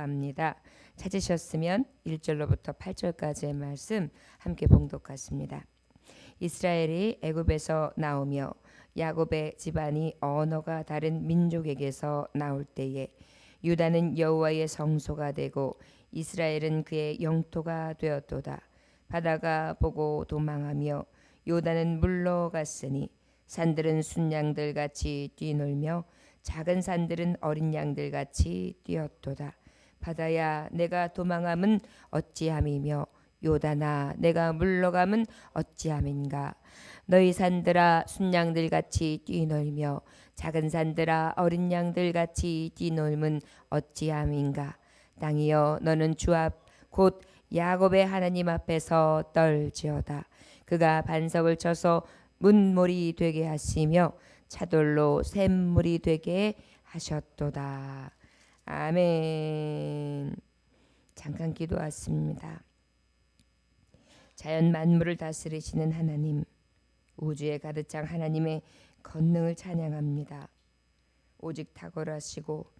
합니다. 찾으셨으면 1절로부터 8절까지의 말씀 함께 봉독하십니다. 이스라엘이 애굽에서 나오며 야곱의 집안이 언어가 다른 민족에게서 나올 때에 유다는 여호와의 성소가 되고 이스라엘은 그의 영토가 되었도다. 바다가 보고 도망하며 요단은 물러갔으니 산들은 순양들 같이 뛰놀며 작은 산들은 어린 양들 같이 뛰었도다. 바다야 내가 도망함은 어찌함이며 요단아 내가 물러감은 어찌함인가? 너희 산들아 순양들 같이 뛰놀며 작은 산들아 어린 양들 같이 뛰놀면 어찌함인가? 땅이여 너는 주 앞 곧 야곱의 하나님 앞에서 떨지어다. 그가 반석을 쳐서 문물이 되게 하시며 차돌로 샘물이 되게 하셨도다 아멘 잠깐 기도하십니다. 자연 만물을 다스리시는 하나님, 우주에 가득 찬 하나님의 권능을 찬양합니다. 오직 탁월하시고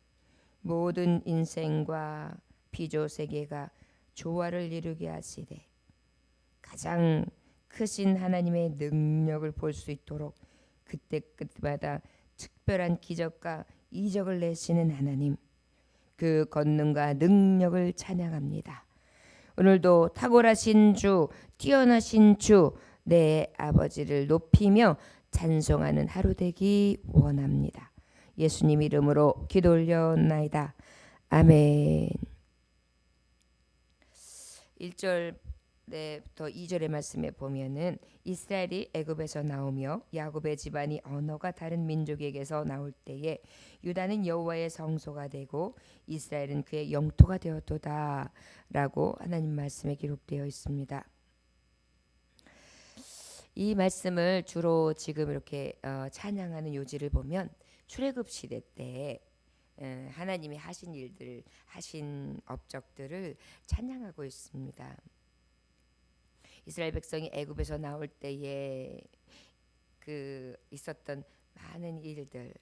모든 인생과 피조 세계가 조화를 이루게 하시되 가장 크신 하나님의 능력을 볼 수 있도록 그때 그때마다 특별한 기적과 이적을 내시는 하나님 그 권능과 능력을 찬양합니다. 오늘도 탁월하신 주, 뛰어나신 주, 내 아버지를 높이며 찬송하는 하루 되기 원합니다. 예수님 이름으로 기도 올려나이다. 아멘. 1절 부터 2절의 말씀에 보면은 이스라엘이 애굽에서 나오며 야곱의 집안이 언어가 다른 민족에게서 나올 때에 유다는 여호와의 성소가 되고 이스라엘은 그의 영토가 되었도다라고 하나님 말씀에 기록되어 있습니다. 이 말씀을 주로 지금 이렇게 어, 찬양하는 요지를 보면 출애굽 시대 때 에, 하나님이 하신 일들, 하신 업적들을 찬양하고 있습니다. 이스라엘 백성이 애굽에서 나올 때에 그 있었던 많은 일들,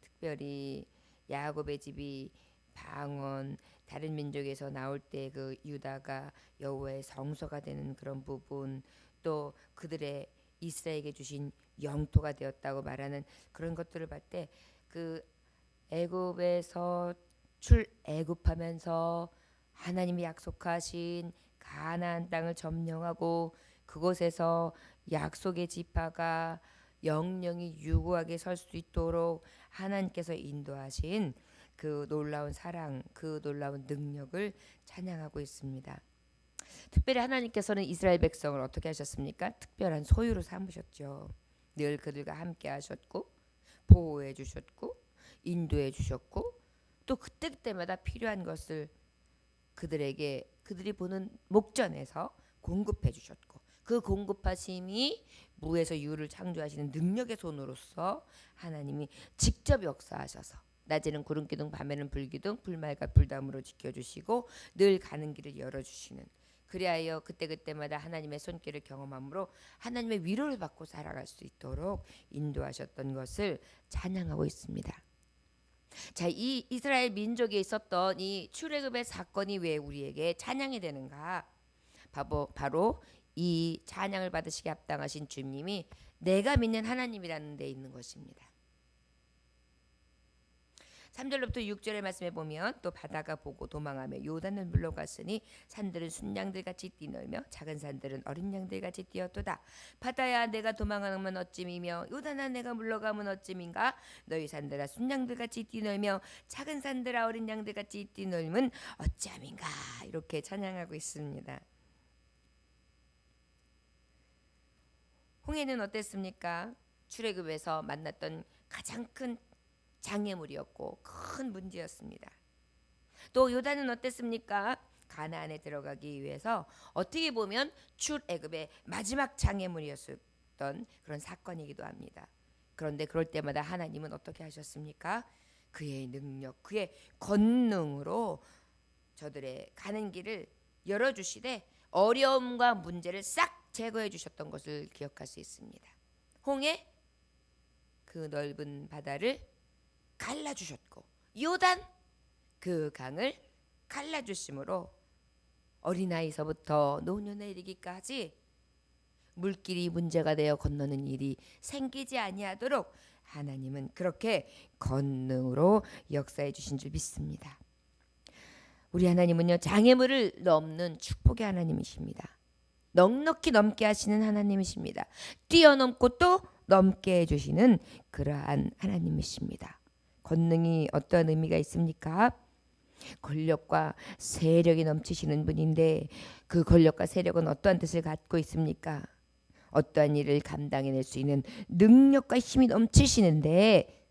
특별히 야곱의 집이 방언 다른 민족에서 나올 때 그 유다가 여호와의 성소가 되는 그런 부분 또 그들의 이스라엘에게 주신 영토가 되었다고 말하는 그런 것들을 볼 때 그 애굽에서 출애굽하면서 하나님이 약속하신 가나안 땅을 점령하고 그곳에서 약속의 지파가 영영이 유구하게 설 수 있도록 하나님께서 인도하신 그 놀라운 사랑, 그 놀라운 능력을 찬양하고 있습니다. 특별히 하나님께서는 이스라엘 백성을 어떻게 하셨습니까? 특별한 소유로 삼으셨죠. 늘 그들과 함께 하셨고 보호해 주셨고 인도해 주셨고 또 그때그때마다 필요한 것을 그들에게 그들이 보는 목전에서 공급해 주셨고 그 공급하심이 무에서 유를 창조하시는 능력의 손으로서 하나님이 직접 역사하셔서 낮에는 구름 기둥 밤에는 불 기둥 불말과 불담으로 지켜 주시고 늘 가는 길을 열어 주시는 그리하여 그때그때마다 하나님의 손길을 경험함으로 하나님의 위로를 받고 살아갈 수 있도록 인도하셨던 것을 찬양하고 있습니다. 자, 이 이스라엘 민족에 있었던 이 출애굽의 사건이 왜 우리에게 찬양이 되는가? 바로 바로 이 찬양을 받으시게 합당하신 주님이 내가 믿는 하나님이라는 데 있는 것입니다. 3절로부터 6절의 말씀에 보면 또 바다가 보고 도망하며 요단을 물러갔으니 산들은 순양들 같이 뛰놀며 작은 산들은 어린 양들 같이 뛰었도다 바다야 내가 도망하면 어찌미며 요단아 내가 물러가면 어찌민가 너희 산들아 순양들 같이 뛰놀며 작은 산들아 어린 양들 같이 뛰놀면 어찌함인가 이렇게 찬양하고 있습니다. 홍해는 어땠습니까? 출애굽에서 만났던 가장 큰 장애물이었고 큰 문제였습니다. 또 요단은 어땠습니까? 가나안에 들어가기 위해서 어떻게 보면 출애굽의 마지막 장애물이었던 그런 사건이기도 합니다. 그런데 그럴 때마다 하나님은 어떻게 하셨습니까? 그의 능력, 그의 권능으로 저들의 가는 길을 열어 주시되 어려움과 문제를 싹 제거해 주셨던 것을 기억할 수 있습니다. 홍해 그 넓은 바다를 갈라주셨고 요단 그 강을 갈라주심으로 어린아이서부터 노년에 이르기까지 물길이 문제가 되어 건너는 일이 생기지 아니하도록 하나님은 그렇게 권능으로 역사해 주신 줄 믿습니다. 우리 하나님은요 장애물을 넘는 축복의 하나님이십니다. 넉넉히 넘게 하시는 하나님이십니다. 뛰어넘고 또 넘게 해주시는 그러한 하나님이십니다. 권능이 어떤 의미가 있습니까? 권력과 세력이 넘치시는 분인데 그 권력과 세력은 어떠한 뜻을 갖고 있습니까? 어떠한 일을 감당해낼 수 있는 능력과 힘이 넘치시는데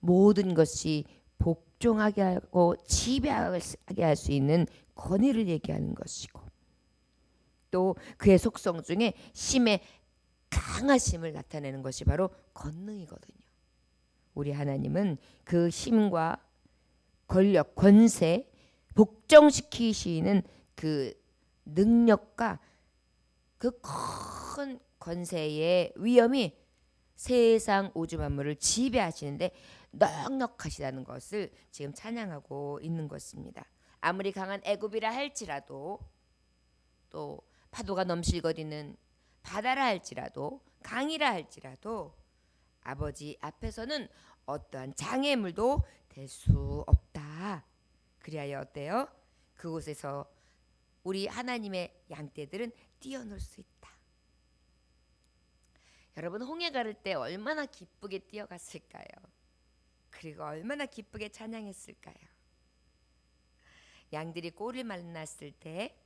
모든 것이 복종하게 하고 지배하게 할 수 있는 권위를 얘기하는 것이고 또 그의 속성 중에 심의 강하심을 나타내는 것이 바로 권능이거든요. 우리 하나님은 그 힘과 권력, 권세 복종시키시는 그 능력과 그 큰 권세의 위엄이 세상 우주 만물을 지배하시는데 넉넉하시다는 것을 지금 찬양하고 있는 것입니다. 아무리 강한 애굽이라 할지라도 또 파도가 넘실거리는 바다라 할지라도 강이라 할지라도 아버지 앞에서는 어떠한 장애물도 될 수 없다. 그리하여 어때요? 그곳에서 우리 하나님의 양떼들은 뛰어놀 수 있다. 여러분 홍해 가를 때 얼마나 기쁘게 뛰어갔을까요? 그리고 얼마나 기쁘게 찬양했을까요? 양들이 꼴을 만났을 때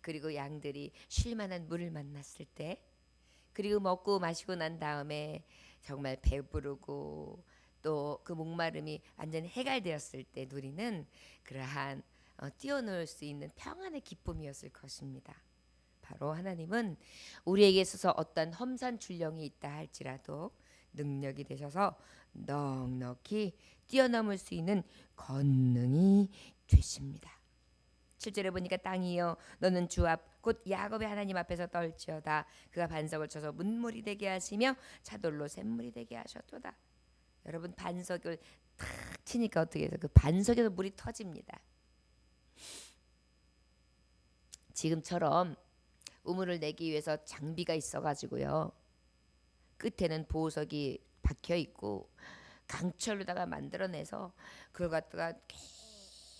그리고 양들이 쉴 만한 물을 만났을 때 그리고 먹고 마시고 난 다음에 정말 배부르고 또 그 목마름이 완전 해갈되었을 때 누리는 그러한 어, 뛰어놀 수 있는 평안의 기쁨이었을 것입니다. 바로 하나님은 우리에게 있어서 어떤 험산 출령이 있다 할지라도 능력이 되셔서 넉넉히 뛰어넘을 수 있는 권능이 되십니다. 7절에 보니까 땅이여 너는 주 앞 곧 야곱의 하나님 앞에서 떨지어다. 그가 반석을 쳐서 문물이 되게 하시며 차돌로 샘물이 되게 하셨도다. 여러분 반석을 탁 치니까 어떻게 해서 그 반석에서 물이 터집니다. 지금처럼 우물을 내기 위해서 장비가 있어 가지고요. 끝에는 보석이 박혀 있고 강철로다가 만들어내서 그걸 갖다가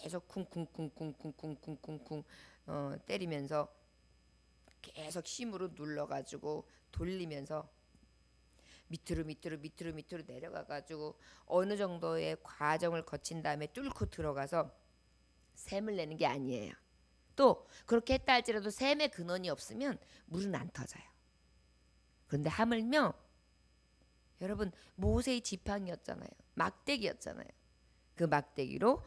계속 쿵쿵쿵쿵쿵쿵쿵쿵쿵 어, 때리면서 계속 힘으로 눌러가지고 돌리면서 밑으로 밑으로 밑으로 밑으로 내려가가지고 어느 정도의 과정을 거친 다음에 뚫고 들어가서 샘을 내는 게 아니에요. 또 그렇게 했다 할지라도 샘의 근원이 없으면 물은 안 터져요. 그런데 하물며 여러분 모세의 지팡이였잖아요. 막대기였잖아요. 그 막대기로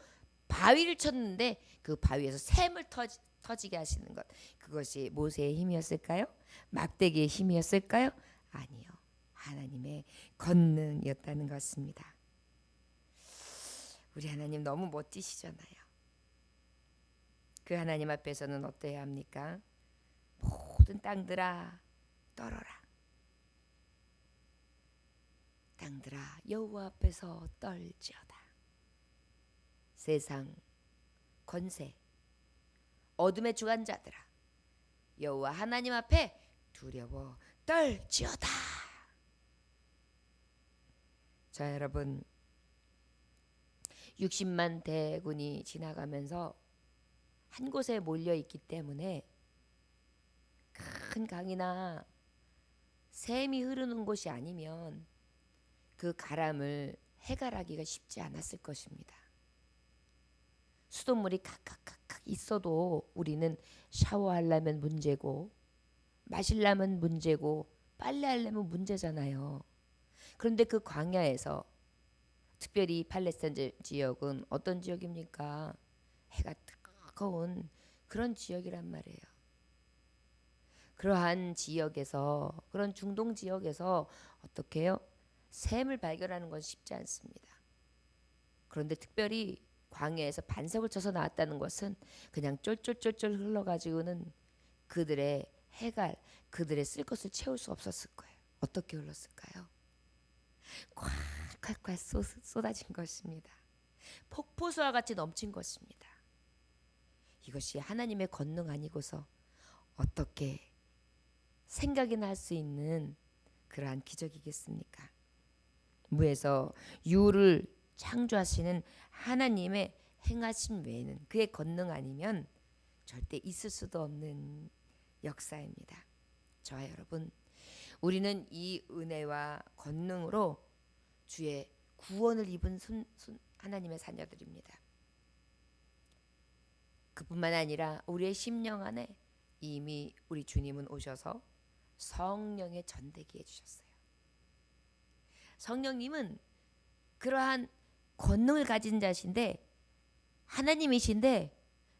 바위를 쳤는데 그 바위에서 샘을 터지, 터지게 하시는 것 그것이 모세의 힘이었을까요? 막대기의 힘이었을까요? 아니요. 하나님의 권능이었다는 것입니다. 우리 하나님 너무 멋지시잖아요. 그 하나님 앞에서는 어때야 합니까? 모든 땅들아 떨어라. 땅들아 여호와 앞에서 떨지어다. 세상 권세 어둠의 주관자들아 여호와 하나님 앞에 두려워 떨지어다. 자 여러분 60만 대군이 지나가면서 한 곳에 몰려 있기 때문에 큰 강이나 샘이 흐르는 곳이 아니면 그 가람을 해갈하기가 쉽지 않았을 것입니다. 수돗물이 kakkakkak각 있어도 우리는 샤워하려면 문제고 마실려면 문제고 빨래하려면 문제잖아요. 그런데 그 광야에서 특별히 팔레스타인 지역은 어떤 지역입니까? 해가 뜨거운 그런 지역이란 말이에요. 그러한 지역에서 그런 중동 지역에서 어떻게 해요? 샘을 발견하는 건 쉽지 않습니다. 그런데 특별히 광야에서 반석을 쳐서 나왔다는 것은 그냥 쫄쫄쫄쫄 흘러가지고는 그들의 해갈, 그들의 쓸 것을 채울 수 없었을 거예요. 어떻게 흘렀을까요? 콱콱콱 쏟아진 것입니다. 폭포수와 같이 넘친 것입니다. 이것이 하나님의 권능 아니고서 어떻게 생각이나 할 수 있는 그러한 기적이겠습니까? 무에서 유를 창조하시는 하나님의 행하신 외에는 그의 권능 아니면 절대 있을 수도 없는 역사입니다. 저와 여러분, 우리는 이 은혜와 권능으로 주의 구원을 입은 손, 손, 하나님의 자녀들입니다. 그뿐만 아니라 우리의 심령 안에 이미 우리 주님은 오셔서 성령의 전대기 해주셨어요. 성령님은 그러한 권능을 가진 자신데 하나님이신데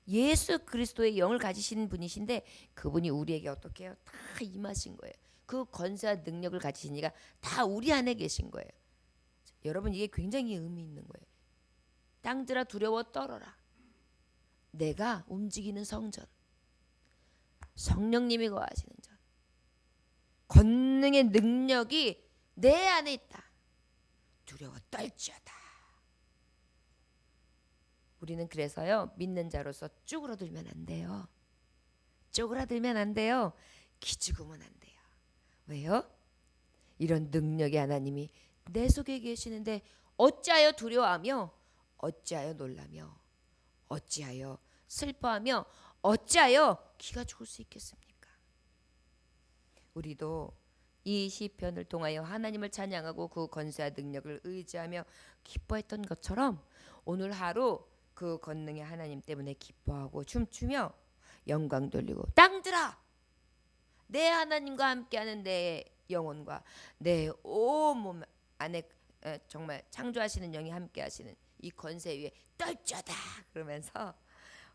예수 그리스도의 영을 가지신 분이신데 그분이 우리에게 어떻게 해요? 다 임하신 거예요. 그 권세와 능력을 가지신 이가 다 우리 안에 계신 거예요. 여러분 이게 굉장히 의미 있는 거예요. 땅들아 두려워 떨어라. 내가 움직이는 성전. 성령님이 거하시는 전. 권능의 능력이 내 안에 있다. 두려워 떨지어다. 우리는 그래서요 믿는 자로서 쭈그러들면 안 돼요. 쪼그라들면 안 돼요. 기죽으면 안 돼요. 왜요? 이런 능력의 하나님이 내 속에 계시는데 어찌하여 두려워하며 어찌하여 놀라며 어찌하여 슬퍼하며 어찌하여 기가 죽을 수 있겠습니까? 우리도 이 시편을 통하여 하나님을 찬양하고 그 권세와 능력을 의지하며 기뻐했던 것처럼 오늘 하루 그 권능의 하나님 때문에 기뻐하고 춤추며 영광 돌리고 땅들아 내 하나님과 함께하는 내 영혼과 내 온몸 안에 에, 정말 창조하시는 영이 함께하시는 이 권세 위에 떨쳐다 그러면서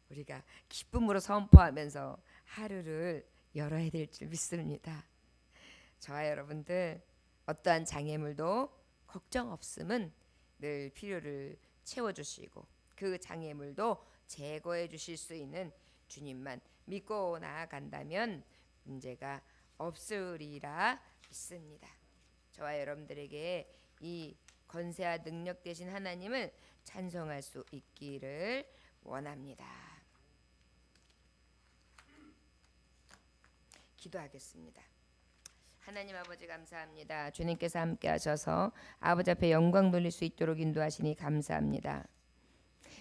우리가 기쁨으로 선포하면서 하루를 열어야 될 줄 믿습니다. 저와 여러분들 어떠한 장애물도 걱정 없음은 늘 필요를 채워주시고 그 장애물도 제거해 주실 수 있는 주님만 믿고 나아간다면 문제가 없으리라 믿습니다. 저와 여러분들에게 이 권세와 능력 되신 하나님을 찬송할 수 있기를 원합니다. 기도하겠습니다. 하나님 아버지 감사합니다. 주님께서 함께 하셔서 아버지 앞에 영광 돌릴 수 있도록 인도하시니 감사합니다.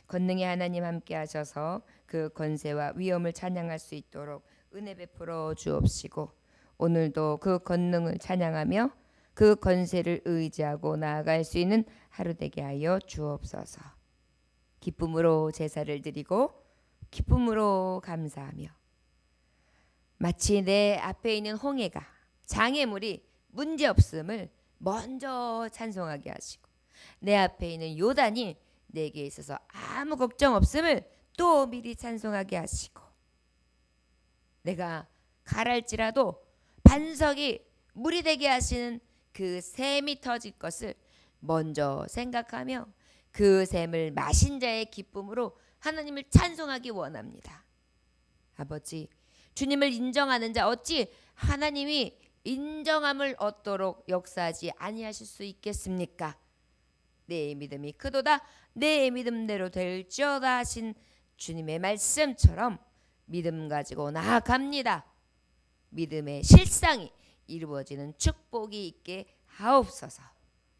권능의 하나님 함께 하셔서 그 권세와 위엄을 찬양할 수 있도록 은혜 베풀어 주옵시고 오늘도 그 권능을 찬양하며 그 권세를 의지하고 나아갈 수 있는 하루 되게 하여 주옵소서. 기쁨으로 제사를 드리고 기쁨으로 감사하며 마치 내 앞에 있는 홍해가 장애물이 문제 없음을 먼저 찬송하게 하시고 내 앞에 있는 요단이 내게 있어서 아무 걱정 없음을 또 미리 찬송하게 하시고 내가 가랄지라도 반석이 물이 되게 하시는 그 샘이 터질 것을 먼저 생각하며 그 샘을 마신 자의 기쁨으로 하나님을 찬송하기 원합니다. 아버지, 주님을 인정하는 자 어찌 하나님이 인정함을 얻도록 역사하지 아니하실 수 있겠습니까? 내 믿음이 크도다 내 믿음대로 될지어다 하신 주님의 말씀처럼 믿음 가지고 나아갑니다. 믿음의 실상이 이루어지는 축복이 있게 하옵소서.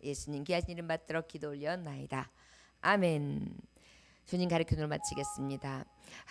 예수님 귀하신 이름 받들어 기도 올려나이다. 아멘. 주님 가르침을 마치겠습니다.